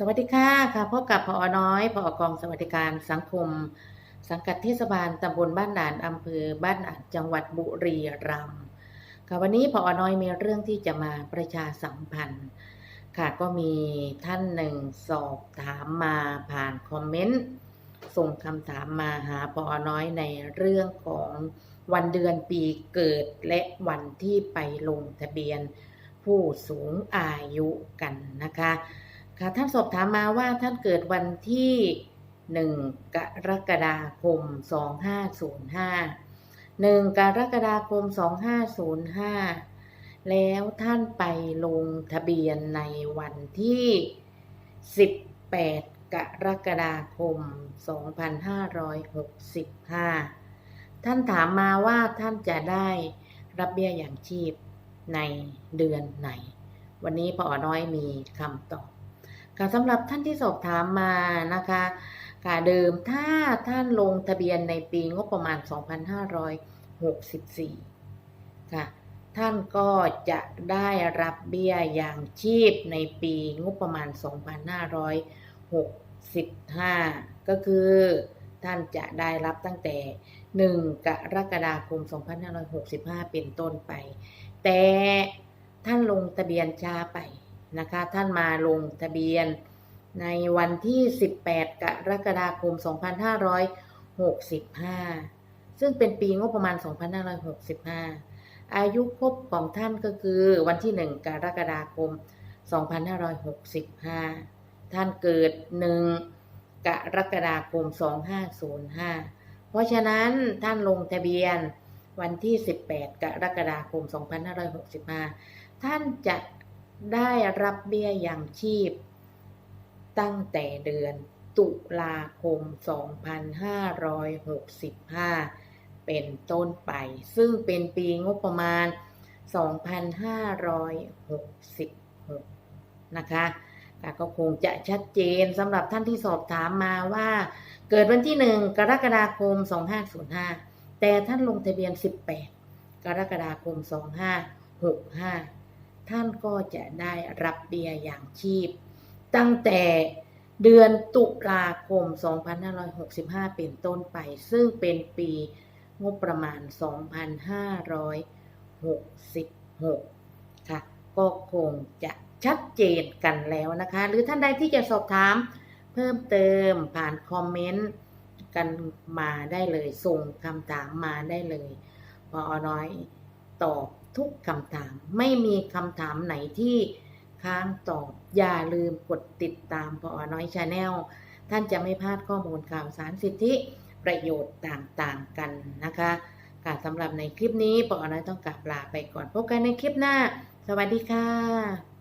สวัสดีค่ะค่ะพบกับพอน้อยพอกองสวัสดิการสังคม สังกัดเทศบาลตำบลบ้านด่านอำเภอบ้านด่านจังหวัดบุรีรัมย์ค่ะวันนี้พอน้อยมีเรื่องที่จะมาประชาสัมพันธ์ ค่ะก็มีท่านหนึ่งสอบถามมาผ่านคอมเมนต์ส่งคำถามมาหาพอน้อยในเรื่องของวันเดือนปีเกิดและวันที่ไปลงทะเบียนผู้สูงอายุกันนะคะ ค่ะท่านสอบถามมาว่าท่านเกิดวันที่1กรกฎาคม2505 1กรกฎาคม2505แล้วท่านไปลงทะเบียนในวันที่18กรกฎาคม2565ท่านถามมาว่าท่านจะได้รับเบี้ยอย่างชีพในเดือนไหน วันนี้พอน้อยมีคำตอบ ค่ะสำหรับท่านที่สอบถามมานะคะค่ะเดิมถ้าท่านลงทะเบียนในปีงบประมาณ 2564 ค่ะ ท่านก็จะได้รับเบี้ยอย่างชีพในปีงบประมาณ 2565 ก็คือท่านจะได้รับตั้งแต่ 1 กรกฎาคม 2565 เป็นต้นไป แต่ท่านลงทะเบียนช้าไป นะคะ ท่านมาลงทะเบียนในวันที่ 18 กรกฎาคม 2565 ซึ่งเป็นปีงบประมาณ 2565 อายุครบของท่านก็คือวันที่ 1 กรกฎาคม 2565 ท่านเกิด 1 กรกฎาคม 2505 เพราะฉะนั้นท่านลงทะเบียนวันที่ 18 กรกฎาคม 2565 ท่านจะ ได้รับเบี้ยยังชีพ ตั้งแต่เดือนตุลาคม 2565 เป็นต้นไป ซึ่งเป็นปีงบประมาณ 2566 นะคะแต่ก็คงจะชัดเจนสำหรับท่านที่สอบถามมาว่า เกิดวันที่ 1 กรกฎาคม 2505 แต่ท่านลงทะเบียน 18 กรกฎาคม 2565 ท่านก็จะได้รับเบี้ยอย่างชีพ ตั้งแต่เดือนตุลาคม 2565 เป็นต้นไป ซึ่งเป็นปีงบประมาณ 2566 ค่ะ ก็คงจะชัดเจนกันแล้วนะคะ หรือท่านใดที่จะสอบถามเพิ่มเติมผ่านคอมเมนต์กันมาได้เลย ส่งคำถามมาได้เลยพอน้อยตอบ ทุกคำถาม ไม่มีคำถามไหนที่ค้างตอบ อย่าลืมกดติดตามพอน้อยชาแนลท่านจะไม่พลาดข้อมูลข่าวสารสิทธิประโยชน์ต่างๆกันนะคะค่ะสำหรับในคลิปนี้ปอน้อยต้องกลับลาไปก่อนพบกันในคลิปหน้า สวัสดีค่ะ